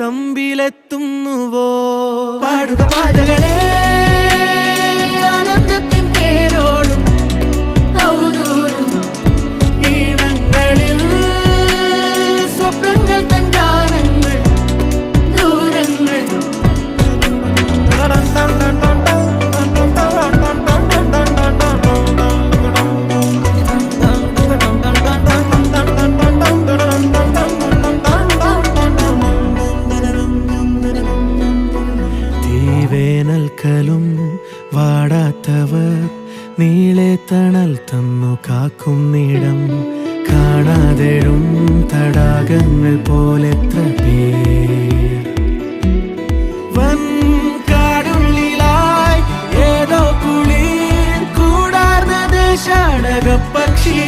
തമ്പിലെത്തുന്നുവോ? പാടുക പാതകളെ ഒരിക്കലും വാടാത്തവർ നീളെ തണൽ തന്നു കാക്കുന്നിടം കാണാതെഴും തടാകങ്ങൾ പോലെ എത്ര പേർ. വൻ കാടുള്ളിലായി ഏതോ കുളിർ കൂടാർന്ന ദേശാടക പക്ഷി.